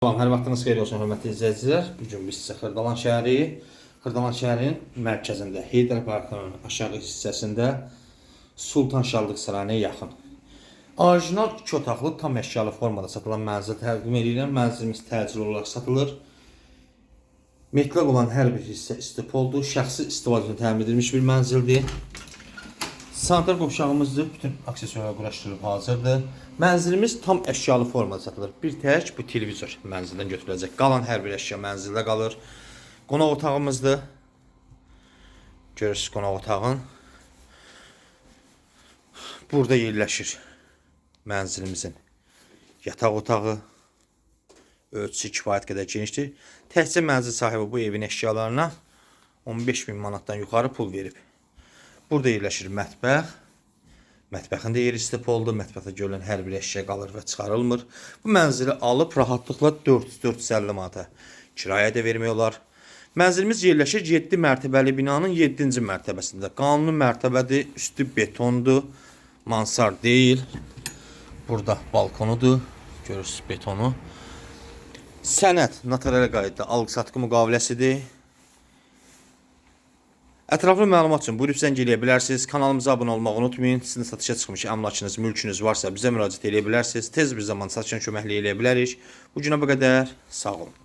Salam, hər vaxtınız xeyir olsun hörmətli izləyicilər. Bu gün biz sizə Xırdalan şəhəri, Xırdalan şəhərinin mərkəzində, Heydər Parkının aşağı hissəsində Sultan Şallıq sarayına yaxın. Orijinal iki otaqlı tam əşyalı formada satılan mənzil təqdim edirəm. Mənzilimiz təcil olaraq satılır. Metlaq olan hər bir hissə istipoldur. Şəxsi istifadə üçün təmin edilmiş bir mənzildir. Sanitar qovşağımızdır. Bütün aksesuarlar quraşdırılıb hazırdır. Mənzilimiz tam əşyalı formada satılır. Bir tək bu televizor mənzildən götürüləcək. Qalan hər bir əşya mənzildə qalır. Qonaq otağımızdır. Görürsüz qonaq otağın. Burada yerləşir mənzilimizin yataq otağı. Ölçüsü kifayət qədər genişdir. Təkcə mənzil sahibi bu evin əşyalarına 15 min manatdan yuxarı pul verib. Burada yerləşir mətbəx. Mətbəxin də yeri istipoldur. Mətbəxdə görülən hər bir əşya qalır və çıxarılmır. Bu mənzili alıb rahatlıqla 400-450 manata kirayə də vermək olar. Mənzilimiz yerləşir 7 mərtəbəli binanın 7-ci mərtəbəsində. Qanuni mərtəbədir, üstü betondur, mansar deyil. Burada balkonudur. Görürsüz betonu. Sənəd notarial qaydada alqı-satqı müqaviləsidir. Ətraflı məlumat üçün buyurub zəng eləyə bilərsiniz. Kanalımıza abunə olmağı unutmayın. Sizin satışa çıxmış əmlakınız, mülkünüz varsa bizə müraciət eləyə bilərsiniz. Tez bir zaman satışın köməkliyi eləyə bilərik. Bu günə bu qədər. Sağ olun.